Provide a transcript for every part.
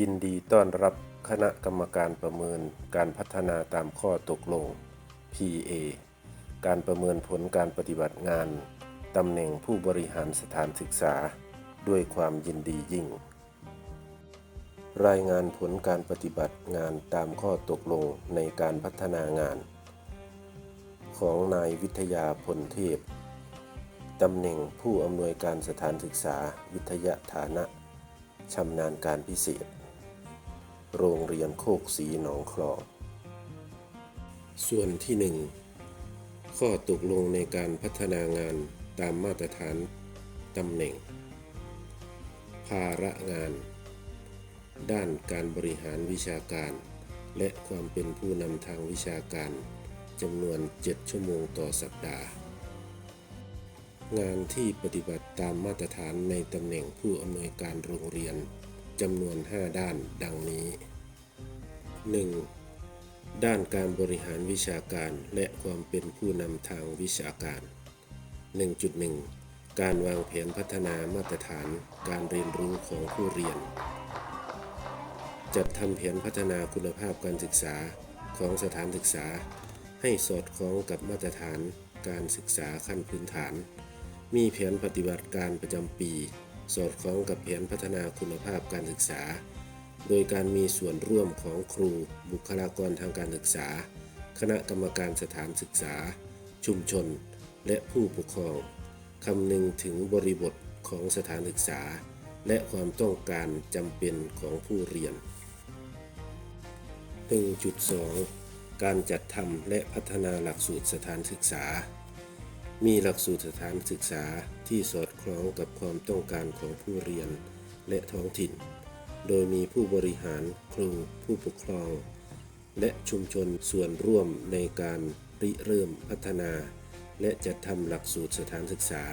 ยินดีต้อนรับคณะกรรมการประเมินการพัฒนาตามข้อตกลง PA การประเมินผลการปฏิบัติงาน ตำแหน่งผู้บริหารสถานศึกษา ด้วยความยินดียิ่ง รายงานผลการปฏิบัติงานตามข้อตกลงในการพัฒนางาน ของนายวิทยาพลเทพ ตำแหน่งผู้อำนวยการสถานศึกษา วิทยาฐานะชำนาญการพิเศษ โรงเรียนโคกสีหนองคลองส่วนที่ 1 ข้อตกลงในการพัฒนางานตามมาตรฐานตำแหน่ง ภาระงาน ด้านการบริหารวิชาการ และความเป็นผู้นำทางวิชาการจำนวน 7 ชั่วโมงต่อสัปดาห์ งานที่ปฏิบัติตามมาตรฐานในตำแหน่งผู้อำนวยการโรงเรียน จำนวน 5 ด้านดังนี้ 1. ด้านการบริหารวิชาการและความเป็นผู้นำทางวิชาการ 1.1 การวางแผนพัฒนามาตรฐานการเรียนรู้ของผู้เรียน จัดทำแผนพัฒนาคุณภาพการศึกษาของสถานศึกษา ให้สอดคล้องกับมาตรฐานการศึกษาขั้นพื้นฐาน มีแผนปฏิบัติการประจำปี สอดคล้องกับแผนพัฒนาคุณภาพการศึกษา โดยการมีส่วนร่วมของครู บุคลากรทางการศึกษา คณะกรรมการสถานศึกษา ชุมชน และผู้ปกครองคำนึงถึงบริบทของสถานศึกษา และความต้องการจำเป็นของผู้เรียน 1.2 การจัดทำและพัฒนาหลักสูตรสถานศึกษา มีหลักสูตรสถานศึกษาที่สอดคล้องกับความต้องการของผู้เรียนและท้องถิ่น โดยมีผู้บริหารครูผู้ปกครอง และชุมชนส่วนร่วมในการริเริ่มพัฒนา และจัดทำหลักสูตรสถานศึกษา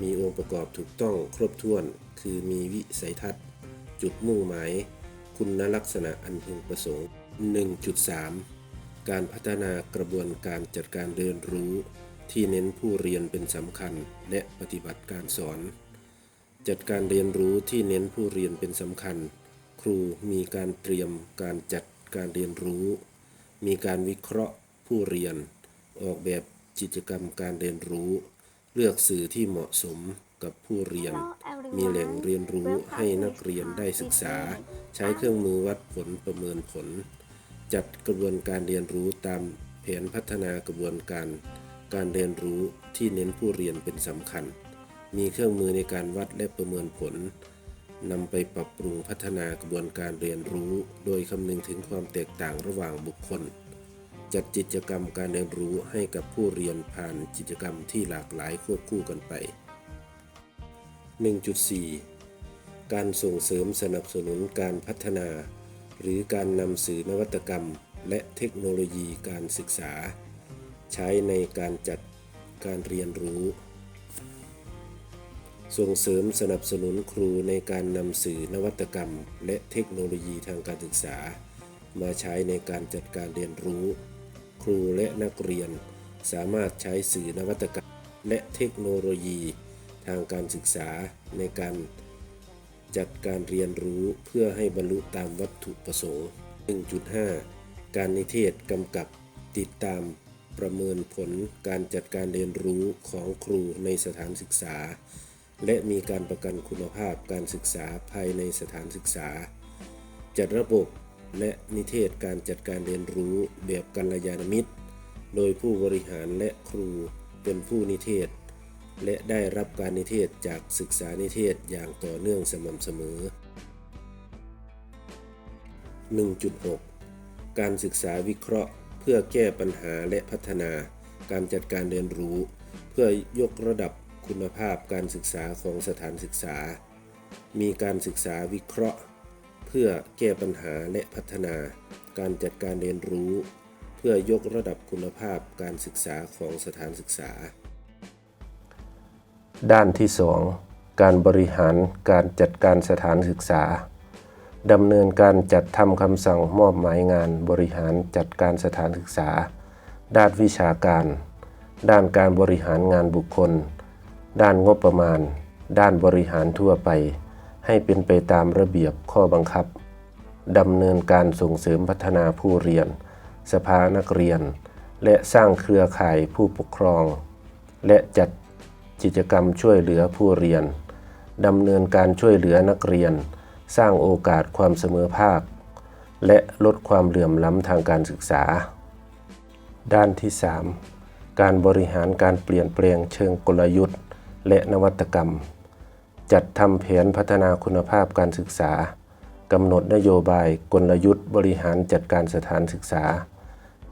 มีองค์ประกอบถูกต้องครบถ้วน คือมีวิสัยทัศน์ จุดมุ่งหมาย คุณลักษณะอันพึงประสงค์ 1.3 การพัฒนากระบวนการจัดการเรียนรู้ ที่เน้นผู้เรียนเป็นสำคัญและปฏิบัติการสอน จัดการเรียนรู้ที่เน้นผู้เรียนเป็นสำคัญ ครูมีการเตรียมการจัดการเรียนรู้ มีการวิเคราะห์ผู้เรียน ออกแบบกิจกรรมการเรียนรู้ เลือกสื่อที่เหมาะสมกับผู้เรียน มีแหล่งเรียนรู้ให้นักเรียนได้ศึกษา ใช้เครื่องมือวัดผลประเมินผล จัดกระบวนการเรียนรู้ตามแผนพัฒนากระบวนการ การเรียนรู้ที่เน้นผู้เรียนเป็นสำคัญ มีเครื่องมือในการวัดและประเมินผลนำไปปรับปรุงพัฒนากระบวนการเรียนรู้ โดยคำนึงถึงความแตกต่างระหว่างบุคคล จัดกิจกรรมการเรียนรู้ให้กับผู้เรียนผ่านกิจกรรมที่หลากหลายควบคู่กันไป 1.4 การส่งเสริมสนับสนุนการพัฒนา หรือการนำสื่อนวัตกรรม และเทคโนโลยีการศึกษา ใช้ในการจัดการเรียนรู้ ส่งเสริมสนับสนุนครูในการนำสื่อนวัตกรรม และเทคโนโลยีทางการศึกษา มาใช้ในการจัดการเรียนรู้ ครูและนักเรียนสามารถใช้สื่อนวัตกรรม และเทคโนโลยีทางการศึกษาในการจัดการเรียนรู้เพื่อให้บรรลุตามวัตถุประสงค์ 1.5 การนิเทศกำกับติดตาม ประเมินผลการจัดการเรียนรู้ของครูในสถานศึกษา และมีการประกันคุณภาพการศึกษาภายในสถานศึกษา จัดระบบและนิเทศการจัดการเรียนรู้แบบกัลยาณมิตร โดยผู้บริหารและครูเป็นผู้นิเทศ และได้รับการนิเทศจากศึกษานิเทศอย่างต่อเนื่องสม่ำเสมอ 1.6 การศึกษาวิเคราะห์ พื่อแก้ปัญหาและพัฒนาการจัดการเรียนรู้ เพื่อยกระดับคุณภาพการศึกษาของสถานศึกษา มีการศึกษาวิเคราะห์ เพื่อแก้ปัญหาและพัฒนาการจัดการเรียนรู้ เพื่อยกระดับคุณภาพการศึกษาของสถานศึกษา ด้านที่ 2 การบริหารการจัดการสถานศึกษา ดำเนินการจัดทำคำสั่งมอบหมายงานบริหารจัดการสถานศึกษา ด้านวิชาการ ด้านการบริหารงานบุคคล ด้านงบประมาณ ด้านบริหารทั่วไป ให้เป็นไปตามระเบียบข้อบังคับดำเนินการส่งเสริมพัฒนาผู้เรียน สภานักเรียน และสร้างเครือข่ายผู้ปกครอง และจัดกิจกรรมช่วยเหลือผู้เรียนดำเนินการช่วยเหลือนักเรียน สร้างโอกาสความเสมอภาค และลดความเหลื่อมล้ำทางการศึกษา ด้านที่ 3 การบริหารการเปลี่ยนแปลงเชิงกลยุทธ์ และนวัตกรรม จัดทำแผนพัฒนาคุณภาพการศึกษากำหนดนโยบายกลยุทธ์ บริหารจัดการสถานศึกษา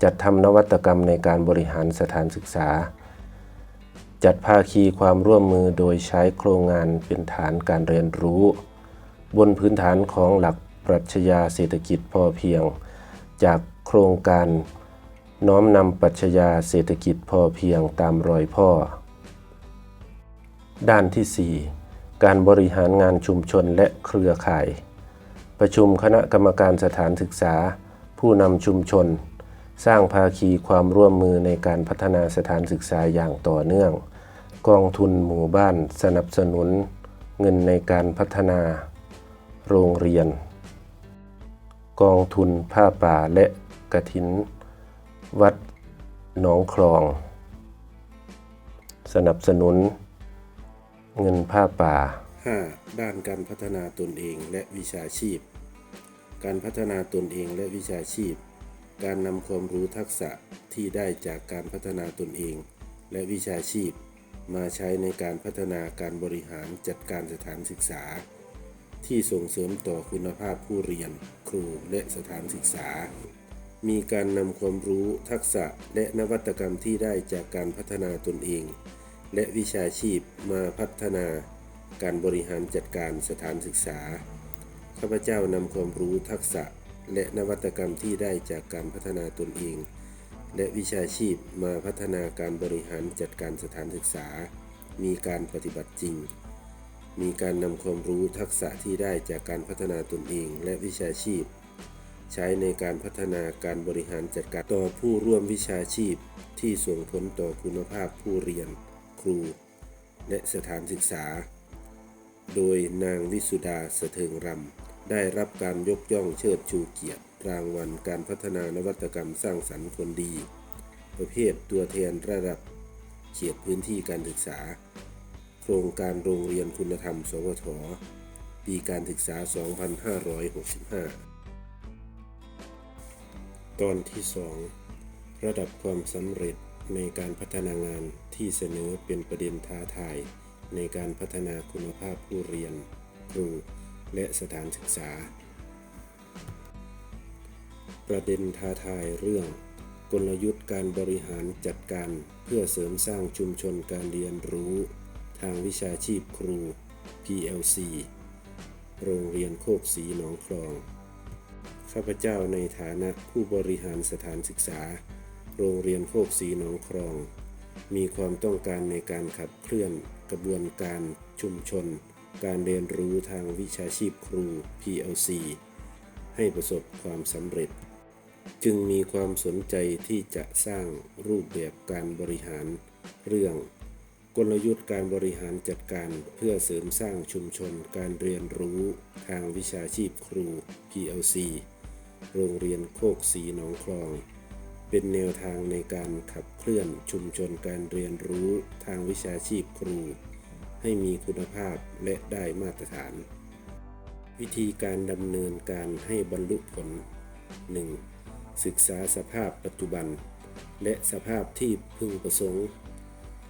จัดทำนวัตกรรมในการบริหารสถานศึกษา จัดภาคีความร่วมมือโดยใช้โครงงานเป็นฐานการเรียนรู้ บนพื้นฐานของหลักปรัชญาเศรษฐกิจพอเพียง จากโครงการน้อมนำปรัชญาเศรษฐกิจพอเพียงตามรอยพ่อ ด้านที่ 4 การบริหารงานชุมชนและเครือข่าย ประชุมคณะกรรมการสถานศึกษา ผู้นำชุมชน สร้างภาคีความร่วมมือในการพัฒนาสถานศึกษาอย่างต่อเนื่อง กองทุนหมู่บ้านสนับสนุน เงินในการพัฒนา โรงเรียน กองทุนผ้าป่าและกระถิน วัดหนองคลอง สนับสนุน เงินผ้าป่า 5. ด้านการพัฒนาตนเองและวิชาชีพ การพัฒนาตนเองและวิชาชีพ การนำความรู้ทักษะที่ได้จากการพัฒนาตนเอง และวิชาชีพ มาใช้ในการพัฒนาการบริหารจัดการสถานศึกษา ที่ส่งเสริมต่อคุณภาพผู้เรียน ครูและสถานศึกษา มีการนำความรู้ทักษะและนวัตกรรมที่ได้จากการพัฒนาตนเอง และวิชาชีพมาพัฒนา การบริหารจัดการสถานศึกษา ข้าพเจ้านำความรู้ทักษะและนวัตกรรมที่ได้จากการพัฒนาตนเอง และวิชาชีพมาพัฒนาการบริหารจัดการสถานศึกษา มีการปฏิบัติจริง มีการนำความรู้ทักษะที่ได้จากการพัฒนาตนเองและวิชาชีพ ใช้ในการพัฒนาการบริหารจัดการต่อผู้ร่วมวิชาชีพ ที่ส่งผลต่อคุณภาพผู้เรียน ครู และสถานศึกษา โดยนางวิสุดาสะเทิงรำได้รับการยกย่องเชิดชูเกียรติ รางวัลการพัฒนานวัตกรรมสร้างสรรค์คนดี ประเภทตัวแทนระดับเขตพื้นที่การศึกษา ครงการโรงเรียนคุณธรรม สวท ปีการศึกษา 2565 ตอนที่ 2 ระดับความสำเร็จในการพัฒนางานที่เสนอเป็นประเด็นท้าทาย ในการพัฒนาคุณภาพผู้เรียน ครู และสถานศึกษา ประเด็นท้าทายเรื่อง กลยุทธ์การบริหารจัดการเพื่อเสริมสร้างชุมชนการเรียนรู้ ทางวิชาชีพครู PLC โรงเรียนโคกศรีหนองคลอง ข้าพเจ้าในฐานะผู้บริหารสถานศึกษา โรงเรียนโคกศรีหนองคลอง มีความต้องการในการขับเคลื่อนกระบวนการชุมชน การเรียนรู้ทางวิชาชีพครู PLC ให้ประสบความสำเร็จ จึงมีความสนใจที่จะสร้างรูปแบบการบริหารเรื่อง กลยุทธ์การบริหารจัดการเพื่อเสริมสร้างชุมชนการเรียนรู้ทางวิชาชีพครู PLC โรงเรียนโคกศรีหนองคลอง เป็นแนวทางในการขับเคลื่อนชุมชนการเรียนรู้ทางวิชาชีพครู ให้มีคุณภาพและได้มาตรฐาน วิธีการดำเนินการให้บรรลุผล 1. ศึกษาสภาพปัจจุบัน และสภาพที่พึงประสงค์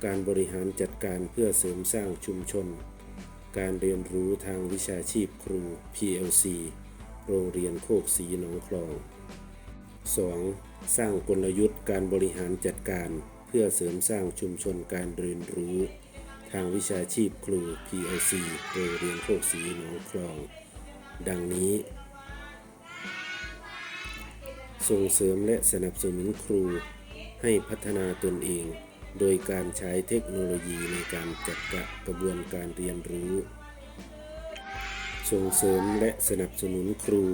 การบริหารจัดการเพื่อเสริมสร้างชุมชน การเรียนรู้ทางวิชาชีพครู PLC โรงเรียนโคกศรีหนองคลอง 2. สร้างกลยุทธ์การบริหารจัดการ เพื่อเสริมสร้างชุมชนการเรียนรู้ ทางวิชาชีพครู PLC โรงเรียนโคกศรีหนองคลอง ดังนี้ ส่งเสริมและสนับสนุนครูให้พัฒนาตนเอง โดยการใช้เทคโนโลยีในการจัดกระบวนการเรียนรู้ ส่งเสริมและสนับสนุนครู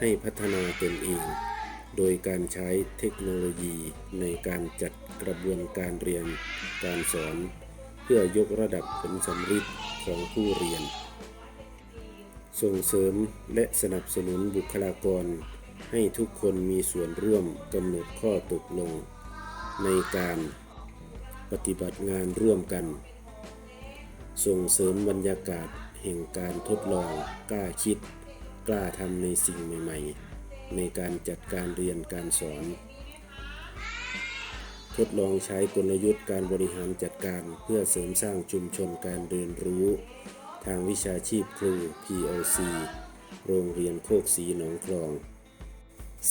ให้พัฒนาตนเอง โดยการใช้เทคโนโลยีในการจัดกระบวนการเรียนการสอน เพื่อยกระดับผลสำเร็จของผู้เรียน ส่งเสริมและสนับสนุนบุคลากร ให้ทุกคนมีส่วนร่วมกำหนดข้อตกลง ในการ ปฏิบัติงานร่วมกัน ส่งเสริมบรรยากาศแห่งการทดลองกล้าคิด กล้าทำในสิ่งใหม่ ๆ ในการจัดการเรียนการสอน ทดลองใช้กลยุทธ์การบริหารจัดการเพื่อเสริมสร้างชุมชนการเรียนรู้ ทางวิชาชีพครู PLC โรงเรียนโคกศรีหนองคลอง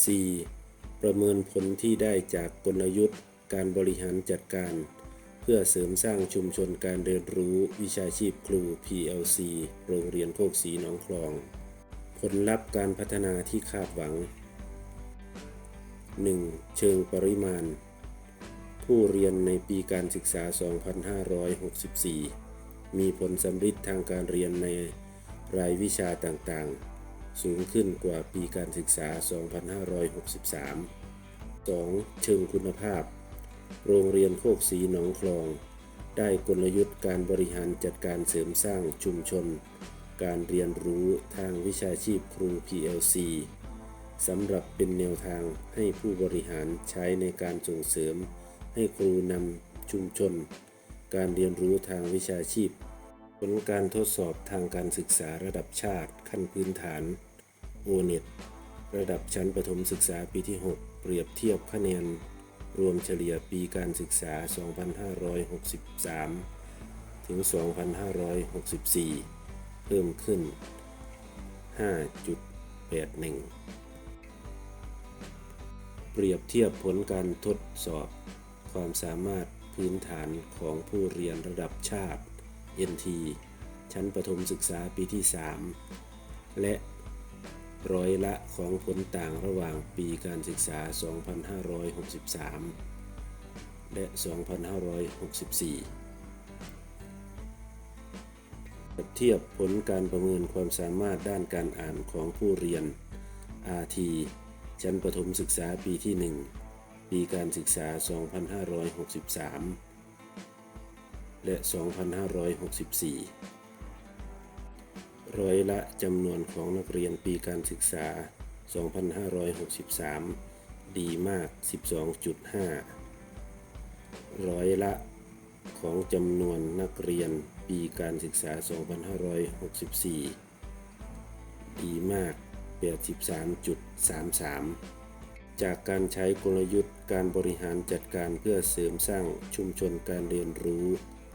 C ประเมินผลที่ได้จากกลยุทธ์การบริหารจัดการ เพื่อเสริมสร้างชุมชนการเรียนรู้วิชาชีพครู PLC โรงเรียนโคกศรีหนองคลอง ผลลัพธ์การพัฒนาที่คาดหวัง 1. เชิงปริมาณ ผู้เรียนในปีการศึกษา 2564 มีผลสำฤทธิ์ทางการเรียนในรายวิชาต่างๆ สูงขึ้นกว่าปีการศึกษา 2563 2. เชิงคุณภาพ โรงเรียนโคกศรีหนองคลอง ได้กลยุทธ์การบริหารจัดการเสริมสร้างชุมชน การเรียนรู้ทางวิชาชีพครู PLC สำหรับเป็นแนวทางให้ผู้บริหารใช้ในการส่งเสริม ให้ครูนำชุมชน การเรียนรู้ทางวิชาชีพ ผลการทดสอบทางการศึกษาระดับชาติขั้นพื้นฐาน o n e t ระดับชั้นประถมศึกษาปีที่ 6 เปรียบเทียบคะแนน รวมเฉลี่ยปีการศึกษา 2563 ถึง 2564 เพิ่มขึ้น 5.81 เปรียบเทียบผลการทดสอบความสามารถพื้นฐานของผู้เรียนระดับชาติ NT ชั้นประถมศึกษาปีที่ 3 และ ร้อยละของผลต่างระหว่างปีการศึกษา 2563 และ 2564เปรียบเทียบผลการประเมินความสามารถด้านการอ่านของผู้เรียน RT ชั้นประถมศึกษาปีที่ 1 ปีการศึกษา 2563 และ 2564 ร้อยละจำนวนของนักเรียนปีการศึกษา 2563 ดีมาก 12.5 ร้อยละของจำนวนนักเรียนปีการศึกษา 2564 ดีมาก 83.33 จากการใช้กลยุทธ์การบริหารจัดการเพื่อเสริมสร้างชุมชนการเรียนรู้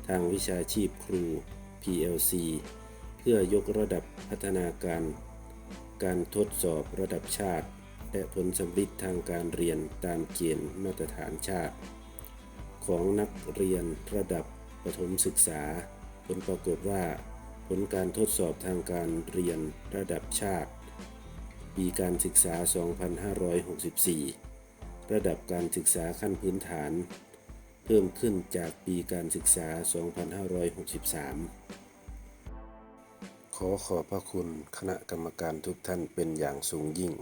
ทางวิชาชีพครู PLC พื่อยกระดับพัฒนาการ การทดสอบระดับชาติ และผลสำลิดทางการเรียนตามเกณฑ์มาตรฐานชาติ ของนักเรียนระดับประถมศึกษา ผลปรากฏว่า ผลการทดสอบทางการเรียนระดับชาติ ปีการศึกษา 2564 ระดับการศึกษาขั้นพื้นฐาน เพิ่มขึ้นจากปีการศึกษา 2563 ขอขอบพระคุณคณะกรรมการทุกท่านเป็นอย่างสูงยิ่ง